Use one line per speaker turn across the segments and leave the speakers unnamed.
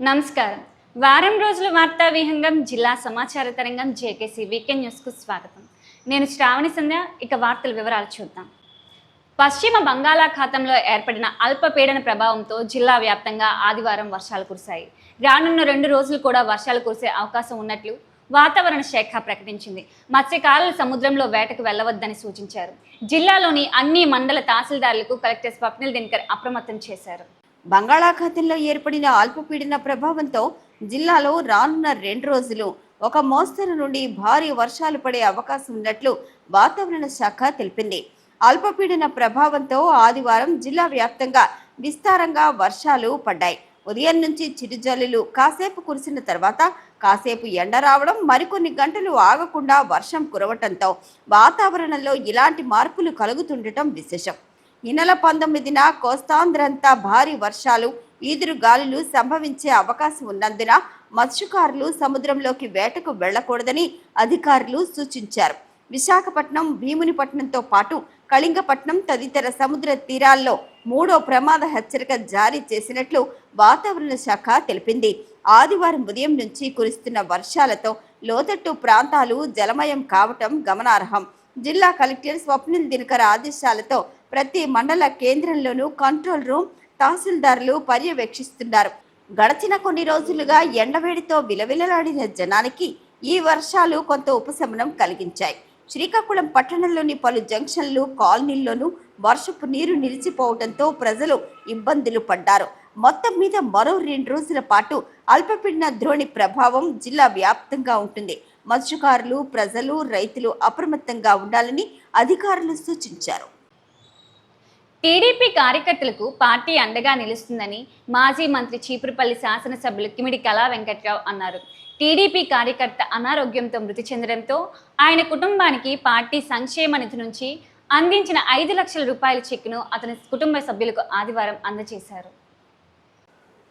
నమస్కారం. వారం రోజుల వార్తా విహంగం జిల్లా సమాచార తరంగం జేకేసీ వీకెండ్ న్యూస్కు స్వాగతం. నేను శ్రావణి సంధ్య ఇక వార్తల వివరాలు చూద్దాం. పశ్చిమ బంగాళాఖాతంలో ఏర్పడిన అల్పపీడన ప్రభావంతో జిల్లా వ్యాప్తంగా ఆదివారం వర్షాలు కురిశాయి. రానున్న రెండు రోజులు కూడా వర్షాలు కురిసే అవకాశం ఉన్నట్లు వాతావరణ శాఖ ప్రకటించింది. మత్స్యకారులు సముద్రంలో వేటకు వెళ్ళవద్దని సూచించారు. జిల్లాలోని అన్ని మండల తహసీల్దారులకు కలెక్టర్ స్వప్నిల్ దినకర్ అప్రమత్తం చేశారు.
బంగాళాఖాతంలో ఏర్పడిన అల్పపీడన ప్రభావంతో జిల్లాలో రానున్న రెండు రోజులు ఒక మోస్తరు నుండి భారీ వర్షాలు పడే అవకాశం ఉన్నట్లు వాతావరణ శాఖ తెలిపింది. అల్పపీడన ప్రభావంతో ఆదివారం జిల్లా వ్యాప్తంగా విస్తారంగా వర్షాలు పడ్డాయి. ఉదయం నుంచి చిరుజల్లులు కాసేపు కురిసిన తర్వాత కాసేపు ఎండ రావడం మరికొన్ని గంటలు ఆగకుండా వర్షం కురవటంతో వాతావరణంలో ఇలాంటి మార్పులు కలుగుతుండటం విశేషం. ఈ నెల పంతొమ్మిదిన కోస్తాంధ్రంతా భారీ వర్షాలు ఈదురు గాలులు సంభవించే అవకాశం ఉన్నందున మత్స్యకారులు సముద్రంలోకి వేటకు వెళ్ళకూడదని అధికారులు సూచించారు. విశాఖపట్నం భీమునిపట్నంతో పాటు కళింగపట్నం తదితర సముద్ర తీరాల్లో మూడో ప్రమాద హెచ్చరిక జారీ చేసినట్లు వాతావరణ శాఖ తెలిపింది. ఆదివారం ఉదయం నుంచి కురుస్తున్న వర్షాలతో లోతట్టు ప్రాంతాలు జలమయం కావటం గమనార్హం. జిల్లా కలెక్టర్ స్వప్నిల్ దినకర్ ఆదేశాలతో ప్రతి మండల కేంద్రంలోనూ కంట్రోల్ రూమ్ తహసీల్దారులు పర్యవేక్షిస్తున్నారు. గడచిన కొన్ని రోజులుగా ఎండవేడితో విలవిలలాడిన జనానికి ఈ వర్షాలు కొంత ఉపశమనం కలిగించాయి. శ్రీకాకుళం పట్టణంలోని పలు జంక్షన్లు కాలనీల్లోనూ వర్షపు నీరు నిలిచిపోవడంతో ప్రజలు ఇబ్బందులు పడ్డారు. మొత్తం మీద మరో రెండు రోజుల పాటు అల్పపీడన ద్రోణి ప్రభావం జిల్లా వ్యాప్తంగా ఉంటుంది. మత్స్యకారులు ప్రజలు రైతులు అప్రమత్తంగా ఉండాలని అధికారులు సూచించారు.
టీడీపీ కార్యకర్తలకు పార్టీ అండగా నిలుస్తుందని మాజీ మంత్రి చీపురుపల్లి శాసనసభ్యులు కిమిడి కళా వెంకట్రావు అన్నారు. టీడీపీ కార్యకర్త అనారోగ్యంతో మృతి చెందడంతో ఆయన కుటుంబానికి పార్టీ సంక్షేమ నిధి నుంచి అందించిన ఐదు లక్షల రూపాయల చెక్కును అతని కుటుంబ సభ్యులకు ఆదివారం అందజేశారు.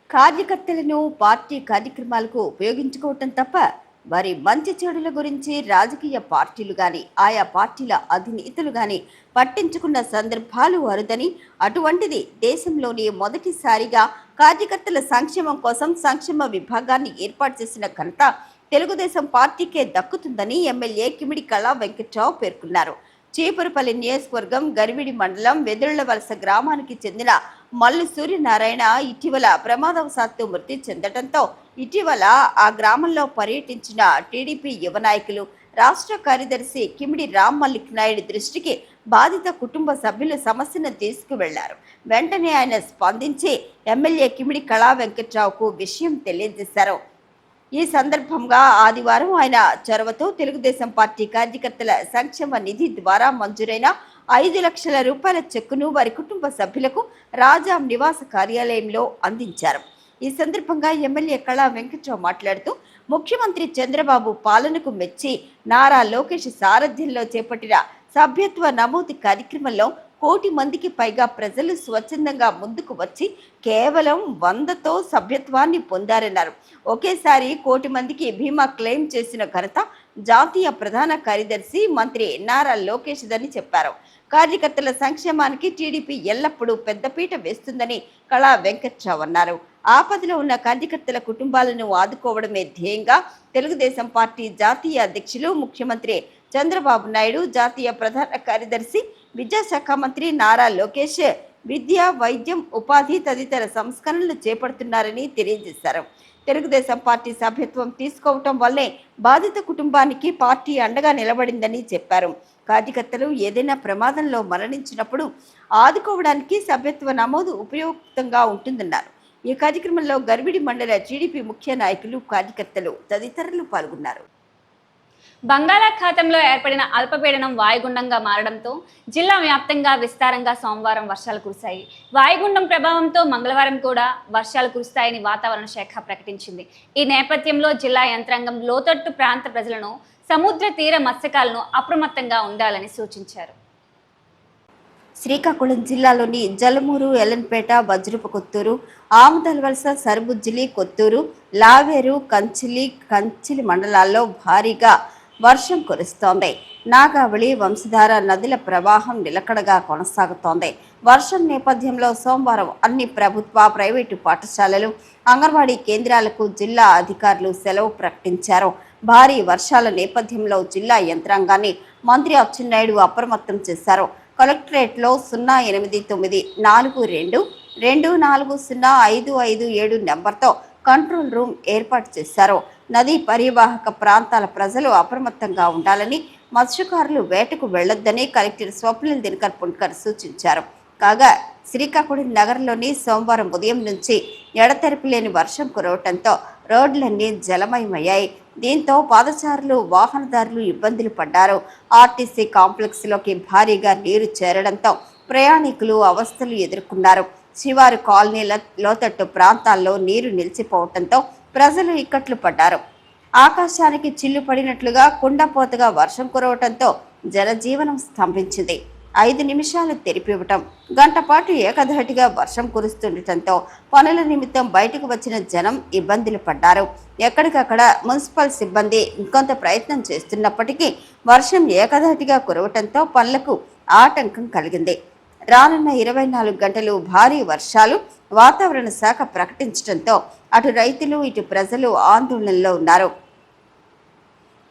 కార్యకర్తలను పార్టీ కార్యక్రమాలకు ఉపయోగించుకోవటం తప్ప వారి మంచి చెడుల గురించి రాజకీయ పార్టీలు కానీ ఆయా పార్టీల అధినేతలు కానీ పట్టించుకున్న సందర్భాలు అరుదని అటువంటిది దేశంలోని మొదటిసారిగా కార్యకర్తల సంక్షేమం కోసం సంక్షేమ విభాగాన్ని ఏర్పాటు చేసిన ఘనత తెలుగుదేశం పార్టీకే దక్కుతుందని ఎమ్మెల్యే కిమిడి కళా వెంకట్రావు పేర్కొన్నారు. చీపురుపల్లి నియోజకవర్గం గరివిడి మండలం వెదుళ్ళ వలస గ్రామానికి చెందిన మల్లు సూర్యనారాయణ ఇటీవల ప్రమాదవశాత్తు మృతి చెందడంతో ఇటీవల ఆ గ్రామంలో పర్యటించిన టీడీపీ యువ నాయకులు రాష్ట్ర కార్యదర్శి కిమిడి రామ్ మల్లిక్ నాయుడు దృష్టికి బాధిత కుటుంబ సభ్యులు సమస్యను తీసుకువెళ్ళారు. వెంటనే ఆయన స్పందించి ఎమ్మెల్యే కిమిడి కళా వెంకట్రావుకు విషయం తెలియజేశారు. ఈ సందర్భంగా ఆదివారం ఆయన చొరవతో తెలుగుదేశం పార్టీ కార్యకర్తల సంక్షేమ నిధి ద్వారా మంజూరైన ఐదు లక్షల రూపాయల చెక్కును వారి కుటుంబ సభ్యులకు రాజాం నివాస కార్యాలయంలో అందించారు. ఈ సందర్భంగా ఎమ్మెల్యే కళా వెంకట్రావు మాట్లాడుతూ ముఖ్యమంత్రి చంద్రబాబు పాలనకు మెచ్చి నారా లోకేష్ సారథ్యంలో చేపట్టిన సభ్యత్వ నమోదు కార్యక్రమంలో కోటి మందికి పైగా ప్రజలు స్వచ్ఛందంగా ముందుకు వచ్చి కేవలం వందతో సభ్యత్వాన్ని పొందారన్నారు. ఒకేసారి కోటి మందికి బీమా క్లెయిమ్ చేసిన ఘనత జాతీయ ప్రధాన కార్యదర్శి మంత్రి నారా లోకేష్దని చెప్పారు. కార్యకర్తల సంక్షేమానికి టీడీపీ ఎల్లప్పుడూ పెద్దపీట వేస్తుందని కళా వెంకట్రావు అన్నారు. ఆపదలో ఉన్న కార్యకర్తల కుటుంబాలను ఆదుకోవడమే ధ్యేయంగా తెలుగుదేశం పార్టీ జాతీయ అధ్యక్షులు ముఖ్యమంత్రి చంద్రబాబు నాయుడు జాతీయ ప్రధాన కార్యదర్శి విద్యాశాఖ మంత్రి నారా లోకేష్ విద్య వైద్యం ఉపాధి తదితర సంస్కరణలు చేపడుతున్నారని తెలియజేశారు. తెలుగుదేశం పార్టీ సభ్యత్వం తీసుకోవటం వల్లే బాధిత కుటుంబానికి పార్టీ అండగా నిలబడిందని చెప్పారు. కార్యకర్తలు ఏదైనా ప్రమాదంలో మరణించినప్పుడు ఆదుకోవడానికి సభ్యత్వ నమోదు ఉపయుక్తంగా ఉంటుందన్నారు. ఈ కార్యక్రమంలో గర్విడి మండల టీడీపీ ముఖ్య నాయకులు కార్యకర్తలు తదితరులు పాల్గొన్నారు.
బంగాళాఖాతంలో ఏర్పడిన అల్పపీడనం వాయుగుండంగా మారడంతో జిల్లా వ్యాప్తంగా విస్తారంగా సోమవారం వర్షాలు కురిశాయి. వాయుగుండం ప్రభావంతో మంగళవారం కూడా వర్షాలు కురుస్తాయని వాతావరణ శాఖ ప్రకటించింది. ఈ నేపథ్యంలో జిల్లా యంత్రాంగం లోతట్టు ప్రాంత ప్రజలను సముద్ర తీర మత్స్యకాలను అప్రమత్తంగా ఉండాలని సూచించారు.
శ్రీకాకుళం జిల్లాలోని జలమూరు ఎలన్పేట వజ్రపు కొత్తూరు ఆముదలవలస సరుబుజ్జిలి కొత్తూరు లావేరు కంచిలి కంచిలి మండలాల్లో భారీగా వర్షం కురుస్తోంది. నాగావళి వంశధార నదుల ప్రవాహం నిలకడగా కొనసాగుతోంది. వర్షం నేపథ్యంలో సోమవారం అన్ని ప్రభుత్వ ప్రైవేటు పాఠశాలలు అంగన్వాడీ కేంద్రాలకు జిల్లా అధికారులు సెలవు ప్రకటించారు. భారీ వర్షాల నేపథ్యంలో జిల్లా యంత్రాంగాన్ని మంత్రి అచ్చెన్నాయుడు అప్రమత్తం చేశారు. కలెక్టరేట్లో సున్నా ఎనిమిది తొమ్మిది నాలుగు రెండు రెండు నాలుగు సున్నా ఐదు ఐదు ఏడు నెంబర్తో కంట్రోల్ రూమ్ ఏర్పాటు చేశారు. నదీ పరివాహక ప్రాంతాల ప్రజలు అప్రమత్తంగా ఉండాలని మత్స్యకారులు వేటకు వెళ్ళొద్దని కలెక్టర్ స్వప్నిల్ దినకర్ పుణ్కర్ సూచించారు. కాగా శ్రీకాకుళం నగరంలోని సోమవారం ఉదయం నుంచి ఎడతెరపి లేని వర్షం కురవటంతో రోడ్లన్నీ జలమయమయ్యాయి. దీంతో పాదచారులు వాహనదారులు ఇబ్బందులు పడ్డారు. ఆర్టీసీ కాంప్లెక్స్లోకి భారీగా నీరు చేరడంతో ప్రయాణికులు అవస్థలు ఎదుర్కొన్నారు. శివారు కాలనీల లోతట్టు ప్రాంతాల్లో నీరు నిలిచిపోవడంతో ప్రజలు ఇక్కట్లు పడ్డారు. ఆకాశానికి చిల్లు పడినట్లుగా కుండపోతగా వర్షం కురవటంతో జనజీవనం స్తంభించింది. ఐదు నిమిషాలు తెరిపివ్వటం. గంట పాటు ఏకధాటిగా వర్షం కురుస్తుండటంతో పనుల నిమిత్తం బయటకు వచ్చిన జనం ఇబ్బందులు పడ్డారు. ఎక్కడికక్కడ మున్సిపల్ సిబ్బంది ఇంకొంత ప్రయత్నం చేస్తున్నప్పటికీ వర్షం ఏకధాటిగా కురవటంతో పనులకు ఆటంకం కలిగింది. రానున్న ఇరవై నాలుగు గంటలు భారీ వర్షాలు వాతావరణ శాఖ ప్రకటించడంతో అటు రైతులు ఇటు ప్రజలు ఆందోళనలో ఉన్నారు.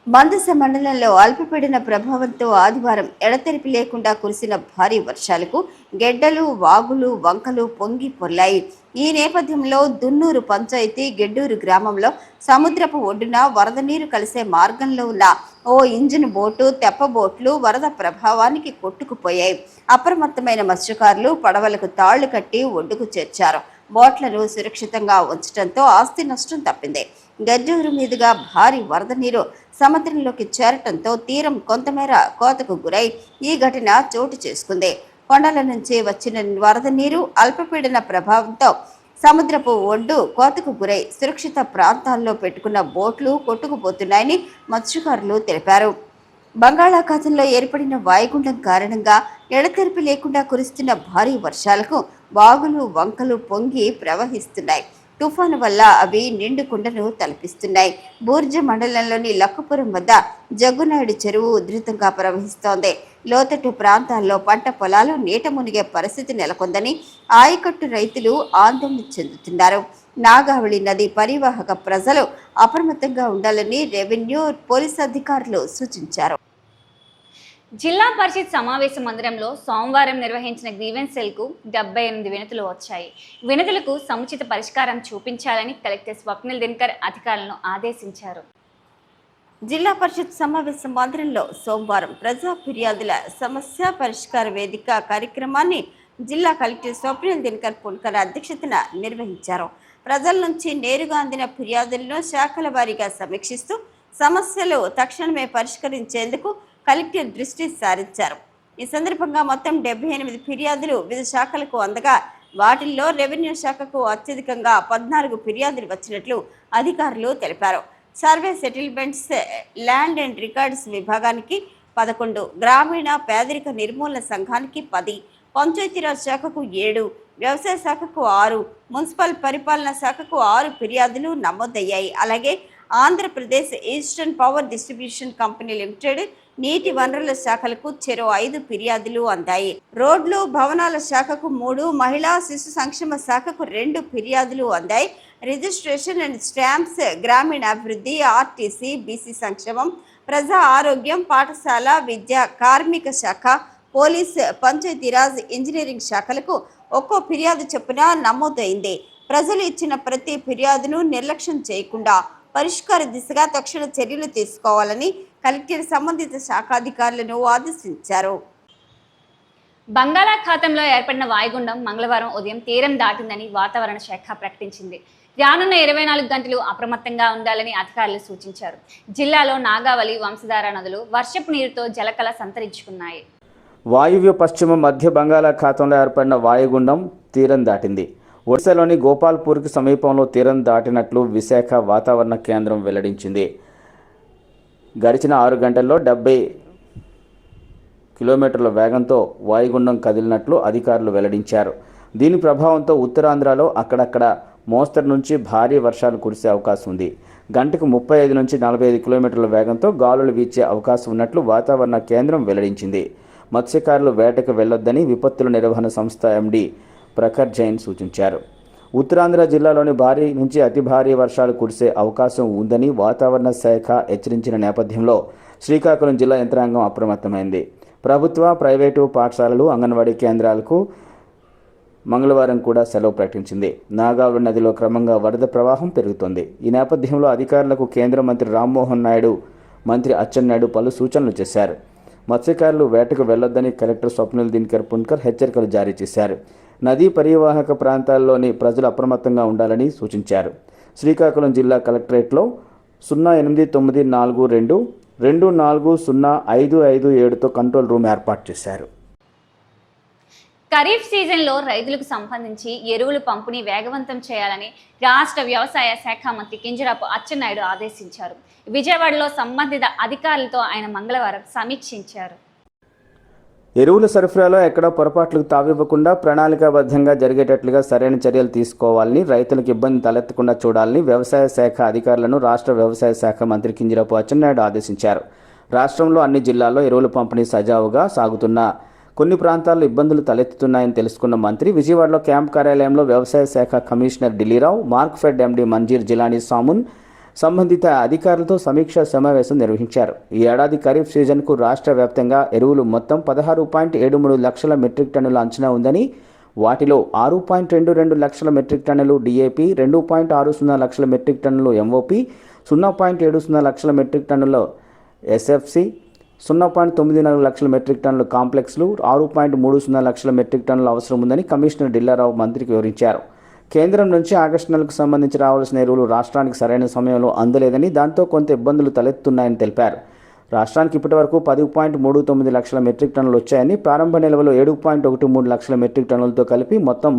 మందస మండలంలో అల్పపీడన ప్రభావంతో ఆదివారం ఎడతెరిపి లేకుండా కురిసిన భారీ వర్షాలకు గెడ్డలు వాగులు వంకలు పొంగి పొర్లాయి. ఈ నేపథ్యంలో దున్నూరు పంచాయతీ గెడ్డూరు గ్రామంలో సముద్రపు ఒడ్డున వరద నీరు కలిసే మార్గంలో ఉన్న ఓ ఇంజిన్ బోటు తెప్ప బోట్లు వరద ప్రభావానికి కొట్టుకుపోయాయి. అప్రమత్తమైన మత్స్యకారులు పడవలకు తాళ్ళు కట్టి ఒడ్డుకు చేర్చారు. బోట్లను సురక్షితంగా ఉంచడంతో ఆస్తి నష్టం తప్పింది. గడ్డూరు మీదుగా భారీ వరద నీరు సముద్రంలోకి చేరటంతో తీరం కొంతమేర కోతకు గురై ఈ ఘటన చోటు చేసుకుంది. కొండల నుంచి వచ్చిన వరద నీరు అల్పపీడన ప్రభావంతో సముద్రపు ఒడ్డు కోతకు గురై సురక్షిత ప్రాంతాల్లో పెట్టుకున్న బోట్లు కొట్టుకుపోతున్నాయని మత్స్యకారులు తెలిపారు. బంగాళాఖాతంలో ఏర్పడిన వాయుగుండం కారణంగా ఎడతెరిపి లేకుండా కురుస్తున్న భారీ వర్షాలకు వాగులు వంకలు పొంగి ప్రవహిస్తున్నాయి. తుఫాను వల్ల అవి నిండు కుండను తలపిస్తున్నాయి. బూర్జ మండలంలోని లక్కపురం వద్ద జగ్గునాయుడు చెరువు ఉధృతంగా ప్రవహిస్తోంది. లోతట్టు ప్రాంతాల్లో పంట పొలాలు నీట మునిగే పరిస్థితి నెలకొందని ఆయకట్టు రైతులు ఆందోళన చెందుతున్నారు. నాగావళి నది పరివాహక ప్రజలు అప్రమత్తంగా ఉండాలని రెవెన్యూ పోలీస్ అధికారులు సూచించారు.
జిల్లా పరిషత్ సమావేశ మందిరంలో సోమవారం నిర్వహించిన గ్రీవెన్స్ సెల్కు డెబ్బై ఎనిమిది వినతులు వచ్చాయి. వినతులకు సముచిత పరిష్కారం చూపించాలని కలెక్టర్ స్వప్నిల్ దినకర్ అధికారులను ఆదేశించారు.
జిల్లా పరిషత్ సమావేశ మందిరంలో సోమవారం ప్రజా ఫిర్యాదుల సమస్య పరిష్కార వేదిక కార్యక్రమాన్ని జిల్లా కలెక్టర్ స్వప్నిల్ దినకర్ పుల్కర్ అధ్యక్షతన నిర్వహించారు. ప్రజల నుంచి నేరుగా అందిన ఫిర్యాదులను శాఖల వారీగా సమీక్షిస్తూ సమస్యలు తక్షణమే పరిష్కరించేందుకు కలెక్టర్ దృష్టి సారించారు. ఈ సందర్భంగా మొత్తం డెబ్బై ఎనిమిది ఫిర్యాదులు వివిధ శాఖలకు అందగా వాటిల్లో రెవెన్యూ శాఖకు అత్యధికంగా పద్నాలుగు ఫిర్యాదులు వచ్చినట్లు అధికారులు తెలిపారు. Survey settlements land and records విభాగానికి పదకొండు గ్రామీణ పేదరిక నిర్మూలన సంఘానికి పది పంచాయతీరాజ్ శాఖకు ఏడు వ్యవసాయ శాఖకు ఆరు మున్సిపల్ పరిపాలన శాఖకు ఆరు ఫిర్యాదులు నమోదయ్యాయి. అలాగే Andhra Pradesh eastern power distribution company limited నీటి వనరుల శాఖలకు చెరో ఐదు ఫిర్యాదులు అందాయి. రోడ్లు భవనాల శాఖకు మూడు మహిళా శిశు సంక్షేమ శాఖకు రెండు ఫిర్యాదులు అందాయి. రిజిస్ట్రేషన్ అండ్ స్టాంప్స్ గ్రామీణాభివృద్ధి ఆర్టీసీ బీసీ సంక్షేమం ప్రజా ఆరోగ్యం పాఠశాల విద్య కార్మిక శాఖ పోలీస్ పంచాయతీరాజ్ ఇంజనీరింగ్ శాఖలకు ఒక్కో ఫిర్యాదు చొప్పున నమోదైంది. ప్రజలు ఇచ్చిన ప్రతి ఫిర్యాదును నిర్లక్ష్యం చేయకుండా పరిష్కార దిశగా తక్షణ చర్యలు తీసుకోవాలని కలెక్టర్ సంబంధిత శాఖాధికారులను ఆదేశించారు.
బంగాళాఖాతంలో ఏర్పడిన వాయుగుండం మంగళవారం ఉదయం తీరం దాటిందని వాతావరణ శాఖ ప్రకటించింది. రానున్న ఇరవై నాలుగు గంటలు అప్రమత్తంగా ఉండాలని అధికారులు సూచించారు. జిల్లాలో నాగావళి వంశధార నదులు వర్షపు నీరుతో జలకళ సంతరించుకున్నాయి.
వాయువ్య పశ్చిమ మధ్య బంగాళాఖాతంలో ఏర్పడిన వాయుగుండం తీరం దాటింది. ఒడిశాలోని గోపాల్పూర్కి సమీపంలో తీరం దాటినట్లు విశాఖ వాతావరణ కేంద్రం వెల్లడించింది. గడిచిన ఆరు గంటల్లో డెబ్బై కిలోమీటర్ల వేగంతో వాయుగుండం కదిలినట్లు అధికారులు వెల్లడించారు. దీని ప్రభావంతో ఉత్తరాంధ్రలో అక్కడక్కడ మోస్తరు నుంచి భారీ వర్షాలు కురిసే అవకాశం ఉంది. గంటకు ముప్పై ఐదు నుంచి నలభై ఐదు కిలోమీటర్ల వేగంతో గాలులు వీచే అవకాశం ఉన్నట్లు వాతావరణ కేంద్రం వెల్లడించింది. మత్స్యకారులు వేటకు వెళ్ళొద్దని విపత్తుల నిర్వహణ సంస్థ ఎండీ ప్రఖర్ జైన్ సూచించారు. ఉత్తరాంధ్ర జిల్లాలోని భారీ నుంచి అతి భారీ వర్షాలు కురిసే అవకాశం ఉందని వాతావరణ శాఖ హెచ్చరించిన నేపథ్యంలో శ్రీకాకుళం జిల్లా యంత్రాంగం అప్రమత్తమైంది. ప్రభుత్వ ప్రైవేటు పాఠశాలలు అంగన్వాడీ కేంద్రాలకు మంగళవారం కూడా సెలవు ప్రకటించింది. నాగావళి నదిలో క్రమంగా వరద ప్రవాహం పెరుగుతోంది. ఈ నేపథ్యంలో అధికారులకు కేంద్ర మంత్రి రామ్మోహన్ నాయుడు మంత్రి అచ్చెన్నాయుడు పలు సూచనలు చేశారు. మత్స్యకారులు వేటకు వెళ్ళొద్దని కలెక్టర్ స్వప్నిల్ దినకర్ పున్కర్ హెచ్చరికలు జారీ చేశారు. నదీ పరివాహక ప్రాంతాల్లోని ప్రజలు అప్రమత్తంగా ఉండాలని సూచించారు. శ్రీకాకుళం జిల్లా కలెక్టరేట్లో సున్నా ఎనిమిది తొమ్మిది నాలుగు రెండు రెండు నాలుగు సున్నా ఐదు ఐదు ఏడుతో కంట్రోల్ రూమ్ ఏర్పాటు చేశారు.
ఖరీఫ్ సీజన్లో రైతులకు సంబంధించి ఎరువులు పంపిణీ వేగవంతం చేయాలని రాష్ట్ర వ్యవసాయ శాఖ మంత్రి కింజరాపు అచ్చెన్నాయుడు ఆదేశించారు. విజయవాడలో సంబంధిత అధికారులతో ఆయన మంగళవారం సమీక్షించారు.
ఎరువుల సరఫరాలో ఎక్కడా పొరపాట్లకు తావివ్వకుండా ప్రణాళికాబద్ధంగా జరిగేటట్లుగా సరైన చర్యలు తీసుకోవాలని రైతులకు ఇబ్బంది తలెత్తకుండా చూడాలని వ్యవసాయ శాఖ అధికారులను రాష్ట్ర వ్యవసాయ శాఖ మంత్రి కింజరాపు అచ్చెన్నాయుడు ఆదేశించారు. రాష్ట్రంలో అన్ని జిల్లాల్లో ఎరువుల పంపిణీ సజావుగా సాగుతున్న కొన్ని ప్రాంతాల్లో ఇబ్బందులు తలెత్తుతున్నాయని తెలుసుకున్న మంత్రి విజయవాడలో క్యాంప్ కార్యాలయంలో వ్యవసాయ శాఖ commissioner Dilli Rao Markfed MD Manzir Jilani Samoon సంబంధిత అధికారులతో సమీక్షా సమావేశం నిర్వహించారు. ఈ ఏడాది ఖరీఫ్ సీజన్కు రాష్ట్ర వ్యాప్తంగా ఎరువులు మొత్తం పదహారు పాయింట్ ఏడు మూడు లక్షల మెట్రిక్ టన్నుల అంచనా ఉందని వాటిలో ఆరు పాయింట్ రెండు రెండు లక్షల మెట్రిక్ టన్నులు డిఏపి రెండు పాయింట్ ఆరు సున్నా లక్షల మెట్రిక్ టన్నులు ఎంఓపి సున్నా పాయింట్ ఏడు సున్నా లక్షల మెట్రిక్ టన్నుల ఎస్ఎఫ్సి సున్నా పాయింట్ తొమ్మిది నాలుగు లక్షల మెట్రిక్ టన్నుల కాంప్లెక్స్లు ఆరు పాయింట్ మూడు సున్నా లక్షల మెట్రిక్ టన్నుల అవసరం ఉందని కమిషనర్ డిల్లారావు మంత్రికి వివరించారు. కేంద్రం నుంచి ఆగస్టు నెలకు సంబంధించి రావాల్సిన ఎరువులు రాష్ట్రానికి సరైన సమయంలో అందలేదని దాంతో కొంత ఇబ్బందులు తలెత్తున్నాయని తెలిపారు. రాష్ట్రానికి ఇప్పటివరకు పది పాయింట్ మూడు తొమ్మిది లక్షల మెట్రిక్ టన్నులు వచ్చాయని ప్రారంభ నిల్వలో ఏడు పాయింట్ ఒకటి మూడు లక్షల మెట్రిక్ టన్నులతో కలిపి మొత్తం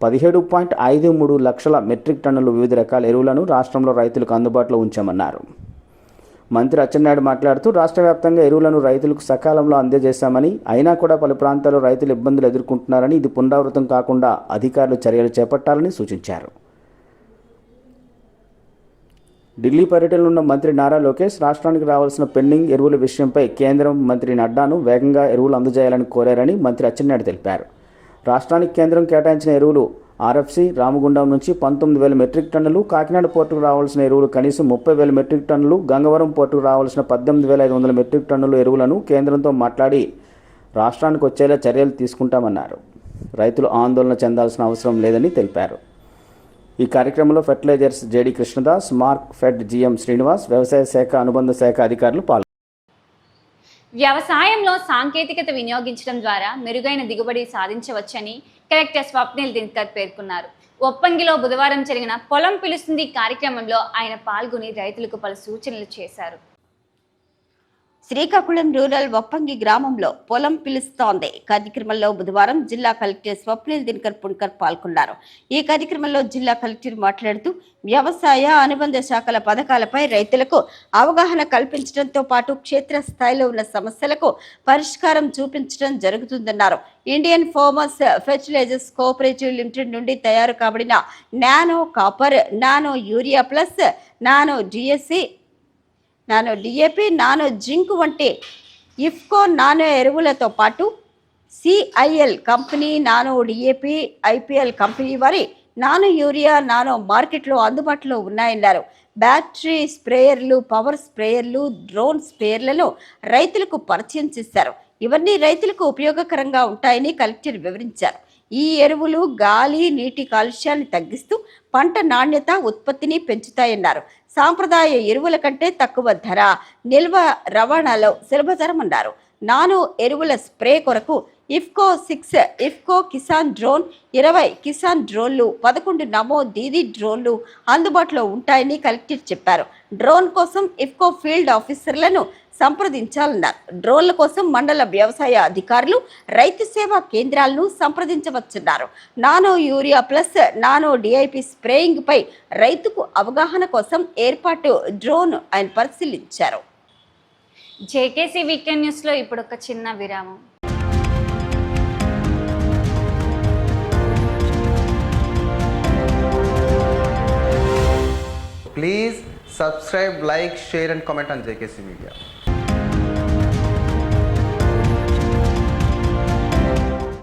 పదిహేడు పాయింట్ ఐదు మూడు లక్షల మెట్రిక్ టన్నులు వివిధ రకాల ఎరువులను రాష్ట్రంలో రైతులకు అందుబాటులో ఉంచామన్నారు. మంత్రి అచ్చెన్నాయుడు మాట్లాడుతూ రాష్ట్ర వ్యాప్తంగా ఎరువులను రైతులకు సకాలంలో అందజేశామని అయినా కూడా పలు ప్రాంతాల్లో రైతులు ఇబ్బందులు ఎదుర్కొంటున్నారని ఇది పునరావృతం కాకుండా అధికారులు చర్యలు చేపట్టాలని సూచించారు. ఢిల్లీ పర్యటనలో ఉన్న మంత్రి నారా లోకేష్ రాష్ట్రానికి రావాల్సిన పెండింగ్ ఎరువుల విషయంపై కేంద్రం మంత్రి నడ్డాను వేగంగా ఎరువులు అందజేయాలని కోరారని మంత్రి అచ్చెన్నాయుడు తెలిపారు. రాష్ట్రానికి కేంద్రం కేటాయించిన ఎరువులు ఆర్ఎఫ్సి రామగుండం నుంచి పంతొమ్మిది వేల మెట్రిక్ టన్నులు కాకినాడ పోర్టుకు రావాల్సిన ఎరువులు కనీసం ముప్పై వేల మెట్రిక్ టన్నులు గంగవరం పోర్టుకు రావాల్సిన పద్దెనిమిది వేల ఐదు వందల మెట్రిక్ టన్నులు ఎరువులను కేంద్రంతో మాట్లాడి రాష్ట్రానికి వచ్చేలా చర్యలు తీసుకుంటామన్నారు. రైతులు ఆందోళన చెందాల్సిన అవసరం లేదని తెలిపారు. ఈ కార్యక్రమంలో fertilisers JD Krishnadas Markfed GM Srinivas వ్యవసాయ శాఖ అనుబంధ శాఖ అధికారులు పాల్గొన్నారు.
వ్యవసాయంలో సాంకేతికత వినియోగించడం ద్వారా మెరుగైన దిగుబడి సాధించవచ్చని కలెక్టర్ స్వప్నిల్ దినకర్ పేర్కొన్నారు. ఒప్పంగిలో బుధవారం జరిగిన పొలం పిలుస్తుంది కార్యక్రమంలో ఆయన పాల్గొని రైతులకు పలు సూచనలు చేశారు.
శ్రీకాకుళం రూరల్ వప్పంగి గ్రామంలో పొలం పిలుస్తోంది. కార్యక్రమంలో బుధవారం జిల్లా కలెక్టర్ స్వప్నిల్ దినకర్ పుణ్కర్ పాల్గొన్నారు. ఈ కార్యక్రమంలో జిల్లా కలెక్టర్ మాట్లాడుతూ వ్యవసాయ అనుబంధ శాఖల పథకాలపై రైతులకు అవగాహన కల్పించడంతో పాటు క్షేత్రస్థాయిలో ఉన్న సమస్యలకు పరిష్కారం చూపించడం జరుగుతుందన్నారు. Indian Farmers Fertilisers Cooperative Limited నుండి తయారు కాబడిన nano copper nano urea plus nano DSC nano DAP nano zinc వంటి ఇఫ్కో నానో ఎరువులతో పాటు CIL company nano DAP IPL company వారి నానో యూరియా నానో మార్కెట్లో అందుబాటులో ఉన్నాయన్నారు. బ్యాటరీ స్ప్రేయర్లు పవర్ స్ప్రేయర్లు డ్రోన్ స్ప్రేయర్లను రైతులకు పరిచయం చేశారు. ఇవన్నీ రైతులకు ఉపయోగకరంగా ఉంటాయని కలెక్టర్ వివరించారు. ఈ ఎరువులు గాలి నీటి కాలుష్యాన్ని తగ్గిస్తూ పంట నాణ్యత ఉత్పత్తిని పెంచుతాయన్నారు. సాంప్రదాయ ఎరువుల కంటే తక్కువ ధర నిల్వ రవాణాలో సులభతరమన్నారు నానో ఎరువుల స్ప్రే కొరకు IFFCO six IFFCO Kisan drone ఇరవై కిసాన్ డ్రోన్లు పదకొండు నమో దీది డ్రోన్లు అందుబాటులో ఉంటాయని కలెక్టర్ చెప్పారు. డ్రోన్ కోసం ఇఫ్కో ఫీల్డ్ ఆఫీసర్లను సంప్రదించాలన్నారు. డ్రోన్ల కోసం మండల వ్యవసాయ అధికారులు రైతు సేవా కేంద్రాలను సంప్రదించవచ్చున్నారు. Nano urea plus nano DAP spraying పై రైతుకు అవగాహన కోసం ఏర్పాటు డ్రోన్ ఆయన పరిశీలించారు.
జేకేసీ వీకెండ్ న్యూస్లో ఇప్పుడు ఒక చిన్న విరామం.
subscribe, like, share, and comment on JKC Media.